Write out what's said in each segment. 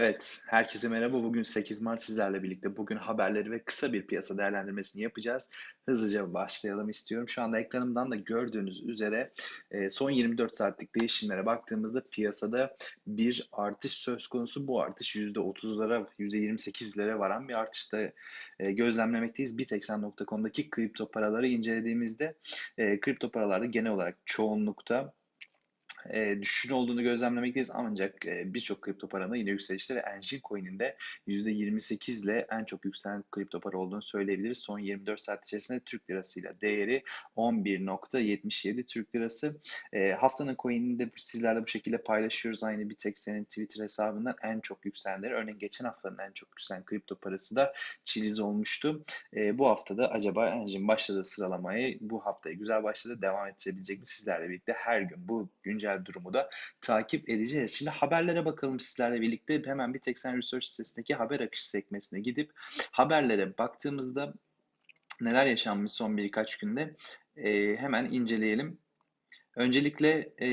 Evet, herkese merhaba. Bugün 8 Mart sizlerle birlikte bugün haberleri ve kısa bir piyasa değerlendirmesini yapacağız. Hızlıca başlayalım istiyorum. Şu anda ekranımdan da gördüğünüz üzere e, son 24 saatlik değişimlere baktığımızda piyasada bir artış söz konusu. Bu artış %30'lara, %28'lere varan bir artışta e, gözlemlemekteyiz. Bitexen.com'daki kripto paraları incelediğimizde e, kripto paralarda genel olarak çoğunlukta e, düşüşün olduğunu gözlemlemekteyiz ancak e, birçok kripto paranın yine yükselişte ve Engine Coin'in de %28 ile en çok yükselen kripto para olduğunu söyleyebiliriz. Son 24 saat içerisinde Türk lirasıyla değeri 11.77 Türk lirası. E, haftanın coin'ini de sizlerle bu şekilde paylaşıyoruz. Aynı bir tek senin Twitter hesabından en çok yükselenleri. Örneğin geçen haftanın en çok yükselen kripto parası da Chiliz olmuştu. E, bu haftada acaba Engine başladığı sıralamayı bu haftaya güzel başladı. Devam ettirebilecek mi? Sizlerle birlikte her gün bu güncel güncel durumu da takip edeceğiz. Şimdi haberlere bakalım sizlerle birlikte. Hemen bir tek sen Research sitesindeki haber akışı sekmesine gidip haberlere baktığımızda neler yaşanmış son birkaç günde e, hemen inceleyelim. Öncelikle e,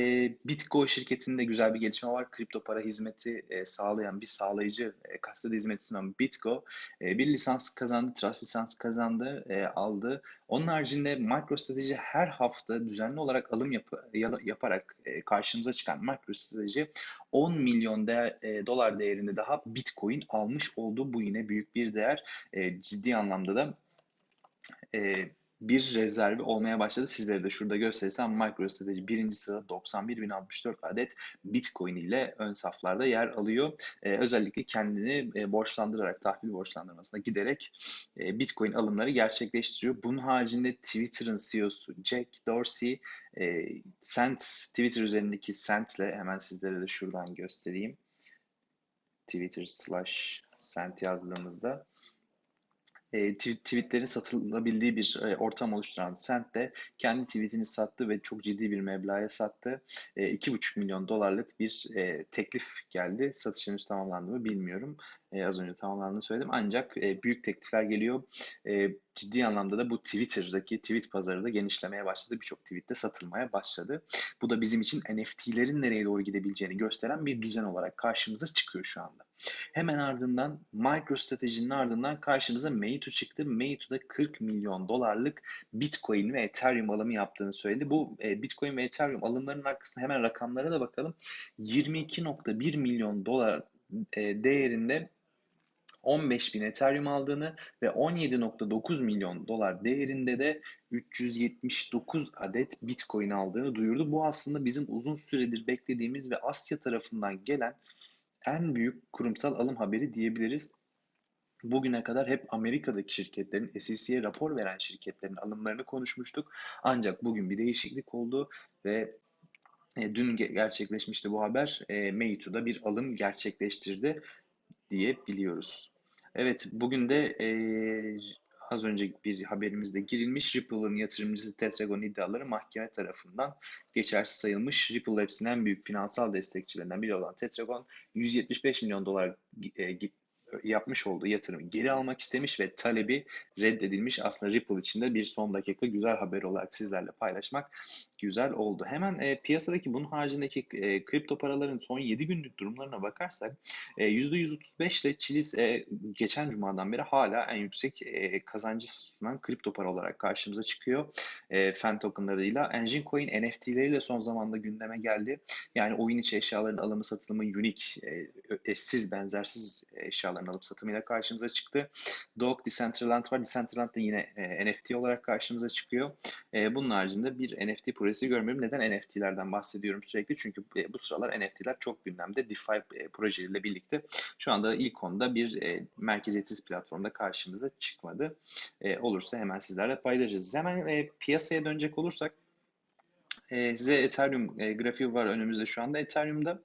Bitgo şirketinde güzel bir gelişme var. Kripto para hizmeti e, sağlayan bir sağlayıcı e, kastede hizmeti sunan Bitgo e, bir lisans kazandı, Trust lisans kazandı, e, aldı. Onun haricinde MicroStrategy her hafta düzenli olarak alım yap yaparak e, karşımıza çıkan MicroStrategy 10 milyon değer, e, dolar değerinde daha Bitcoin almış oldu. Bu yine büyük bir değer. E, ciddi anlamda da e, bir rezervi olmaya başladı. Sizlere de şurada gösterirsem MicroStrategy birinci sırada 91.064 adet Bitcoin ile ön saflarda yer alıyor. Ee, özellikle kendini e, borçlandırarak, tahvil borçlandırmasına giderek e, Bitcoin alımları gerçekleştiriyor. Bunun haricinde Twitter'ın CEO'su Jack Dorsey, e, Cent, Twitter üzerindeki Cent'le hemen sizlere de şuradan göstereyim. Twitter slash Cent yazdığımızda e, tweetlerin satılabildiği bir e, ortam oluşturan Cent de kendi tweetini sattı ve çok ciddi bir meblağa sattı. E, 2,5 milyon dolarlık bir e, teklif geldi. Satış henüz tamamlandı mı bilmiyorum. E, az önce tamamlandığını söyledim. Ancak e, büyük teklifler geliyor. E, ciddi anlamda da bu Twitter'daki tweet pazarı da genişlemeye başladı. Birçok tweet de satılmaya başladı. Bu da bizim için NFT'lerin nereye doğru gidebileceğini gösteren bir düzen olarak karşımıza çıkıyor şu anda. Hemen ardından MicroStrategy'nin ardından karşımıza Meitu çıktı. Meitu'da 40 milyon dolarlık Bitcoin ve Ethereum alımı yaptığını söyledi. Bu e, Bitcoin ve Ethereum alımlarının arkasında hemen rakamlara da bakalım. 22.1 milyon dolar e, değerinde 15 bin Ethereum aldığını ve 17.9 milyon dolar değerinde de 379 adet Bitcoin aldığını duyurdu. Bu aslında bizim uzun süredir beklediğimiz ve Asya tarafından gelen en büyük kurumsal alım haberi diyebiliriz. Bugüne kadar hep Amerika'daki şirketlerin, SEC'ye rapor veren şirketlerin alımlarını konuşmuştuk. Ancak bugün bir değişiklik oldu ve e, dün gerçekleşmişti bu haber. E, Meitu'da bir alım gerçekleştirdi diyebiliyoruz. Evet, bugün de e, az önce bir haberimizde girilmiş Ripple'ın yatırımcısı Tetragon iddiaları mahkeme tarafından geçersiz sayılmış. Ripple Labs'in en büyük finansal destekçilerinden biri olan Tetragon 175 milyon dolar e, yapmış olduğu yatırımı geri almak istemiş ve talebi reddedilmiş. Aslında Ripple için de bir son dakika güzel haber olarak sizlerle paylaşmak güzel oldu. Hemen e, piyasadaki bunun haricindeki e, kripto paraların son 7 günlük durumlarına bakarsak e, %135 ile Chiliz e, geçen cumadan beri hala en yüksek e, kazancı sunan kripto para olarak karşımıza çıkıyor. E, Fan tokenlarıyla. Engine Coin NFT'leriyle son zamanda gündeme geldi. Yani oyun içi eşyaların alımı satılımı unique, e, eşsiz, benzersiz eşyaların alıp satımıyla karşımıza çıktı. Dog Decentraland var. Decentraland da yine e, NFT olarak karşımıza çıkıyor. E, bunun haricinde bir NFT projesi görmüyorum. Neden NFT'lerden bahsediyorum sürekli? Çünkü e, bu sıralar NFT'ler çok gündemde. DeFi e, projeleriyle birlikte şu anda ilk konuda bir e, merkeziyetsiz platformda karşımıza çıkmadı. Olursa hemen sizlerle paylaşacağız. Hemen piyasaya dönecek olursak e, size Ethereum e, grafiği var önümüzde şu anda. Ethereum'da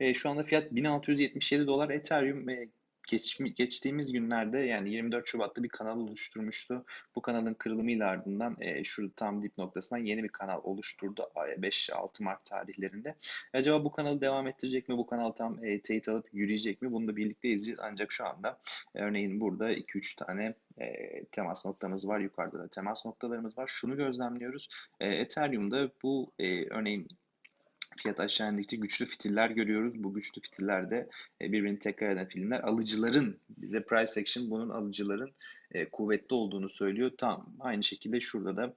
e, şu anda fiyat 1677 dolar. Ethereum e, geç, geçtiğimiz günlerde yani 24 Şubat'ta bir kanal oluşturmuştu. Bu kanalın kırılımıyla ardından e, şu tam dip noktasından yeni bir kanal oluşturdu 5-6 Mart tarihlerinde. Acaba bu kanalı devam ettirecek mi? Bu kanal tam e, teyit alıp yürüyecek mi? Bunu da birlikte izleyeceğiz. Ancak şu anda e, örneğin burada 2-3 tane e, temas noktamız var. Yukarıda da temas noktalarımız var. Şunu gözlemliyoruz. E, Ethereum'da bu e, örneğin fiyat aşağı indikçe güçlü fitiller görüyoruz. Bu güçlü fitillerde e, birbirini tekrar eden filmler alıcıların bize price action bunun alıcıların e, kuvvetli olduğunu söylüyor. Tam aynı şekilde şurada da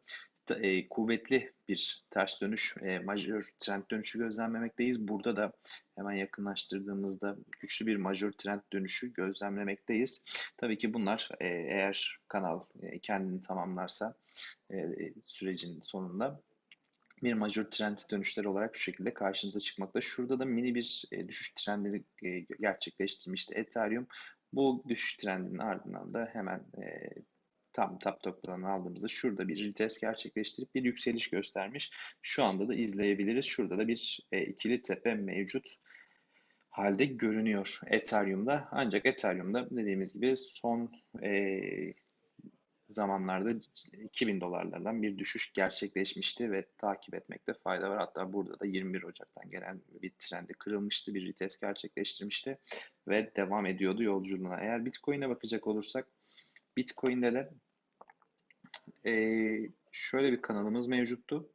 e, kuvvetli bir ters dönüş, e, majör trend dönüşü gözlemlemekteyiz. Burada da hemen yakınlaştırdığımızda güçlü bir majör trend dönüşü gözlemlemekteyiz. Tabii ki bunlar eğer kanal kendini tamamlarsa sürecin sonunda bir major trend dönüşleri olarak şu şekilde karşımıza çıkmakta. Şurada da mini bir e, düşüş trendini e, gerçekleştirmişti Ethereum. Bu düşüş trendinin ardından da hemen e, tam top noktadan aldığımızda şurada bir retest gerçekleştirip bir yükseliş göstermiş. Şu anda da izleyebiliriz. Şurada da bir e, ikili tepe mevcut halde görünüyor Ethereum'da. Ancak Ethereum'da dediğimiz gibi son e, zamanlarda 2000 dolarlardan bir düşüş gerçekleşmişti ve takip etmekte fayda var. Hatta burada da 21 Ocak'tan gelen bir trendi kırılmıştı, bir retest gerçekleştirmişti ve devam ediyordu yolculuğuna. Eğer Bitcoin'e bakacak olursak Bitcoin'de de e, şöyle bir kanalımız mevcuttu.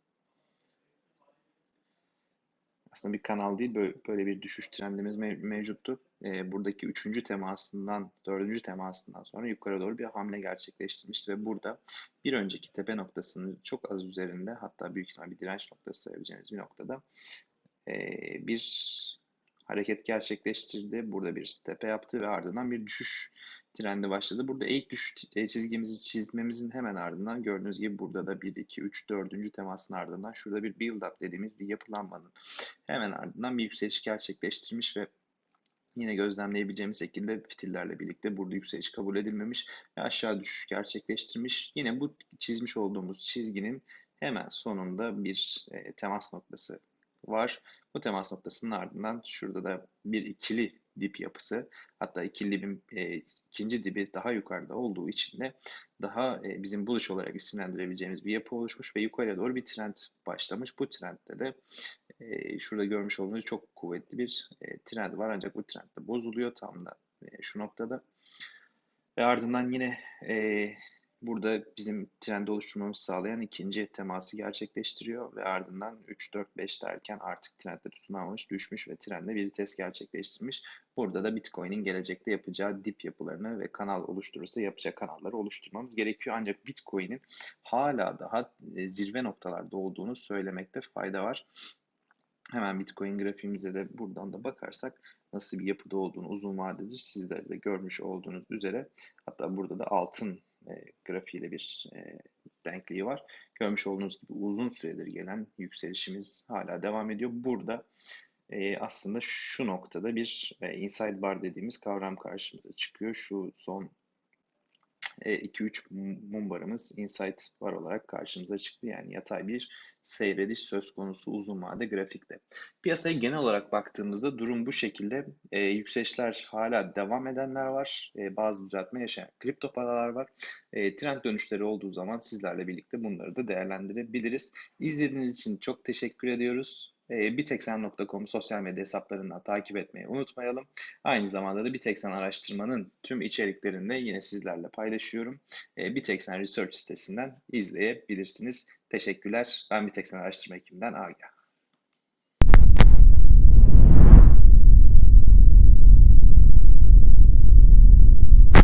Aslında bir kanal değil, böyle, bir düşüş trendimiz mevcuttu. Buradaki üçüncü temasından, dördüncü temasından sonra yukarı doğru bir hamle gerçekleştirmişti ve burada bir önceki tepe noktasının çok az üzerinde, hatta büyük ihtimal bir direnç noktası sayabileceğiniz bir noktada bir hareket gerçekleştirdi. Burada bir tepe yaptı ve ardından bir düşüş trendi başladı. Burada ilk düşüş çizgimizi çizmemizin hemen ardından gördüğünüz gibi burada da 1, 2, 3, 4. temasın ardından şurada bir build up dediğimiz bir yapılanmanın hemen ardından bir yükseliş gerçekleştirmiş ve yine gözlemleyebileceğimiz şekilde fitillerle birlikte burada yükseliş kabul edilmemiş ve aşağı düşüş gerçekleştirmiş. Yine bu çizmiş olduğumuz çizginin hemen sonunda bir e, temas noktası var. Bu temas noktasının ardından şurada da bir ikili dip yapısı hatta ikili dibin e, ikinci dibi daha yukarıda olduğu için de daha e, bizim buluş olarak isimlendirebileceğimiz bir yapı oluşmuş ve yukarıya doğru bir trend başlamış. Bu trendde de e, şurada görmüş olduğunuz çok kuvvetli bir e, trend var ancak bu trend de bozuluyor tam da e, şu noktada. Ve ardından yine e, Burada bizim trendi oluşturmamızı sağlayan ikinci teması gerçekleştiriyor ve ardından 3, 4, 5 derken artık trendde tutunamamış, düşmüş ve trende bir test gerçekleştirmiş. Burada da Bitcoin'in gelecekte yapacağı dip yapılarını ve kanal oluşturursa yapacağı kanalları oluşturmamız gerekiyor. Ancak Bitcoin'in hala daha e, zirve noktalarda olduğunu söylemekte fayda var. Hemen Bitcoin grafiğimize de buradan da bakarsak nasıl bir yapıda olduğunu uzun vadedir sizler de görmüş olduğunuz üzere hatta burada da altın e, grafiğiyle bir e, denkliği var. Görmüş olduğunuz gibi uzun süredir gelen yükselişimiz hala devam ediyor. Burada e, aslında şu noktada bir e, inside bar dediğimiz kavram karşımıza çıkıyor. Şu son 2-3 e, mumbarımız insight var olarak karşımıza çıktı. Yani yatay bir seyrediş söz konusu uzun vade grafikte. Piyasaya genel olarak baktığımızda durum bu şekilde. E, yükselişler hala devam edenler var. E, bazı düzeltme yaşayan kripto paralar var. E, trend dönüşleri olduğu zaman sizlerle birlikte bunları da değerlendirebiliriz. İzlediğiniz için çok teşekkür ediyoruz. E, biteksen.com sosyal medya hesaplarından takip etmeyi unutmayalım. Aynı zamanda da Biteksen araştırmanın tüm içeriklerini yine sizlerle paylaşıyorum. E, Biteksen Research sitesinden izleyebilirsiniz. Teşekkürler. Ben Biteksen araştırma ekibinden Agah.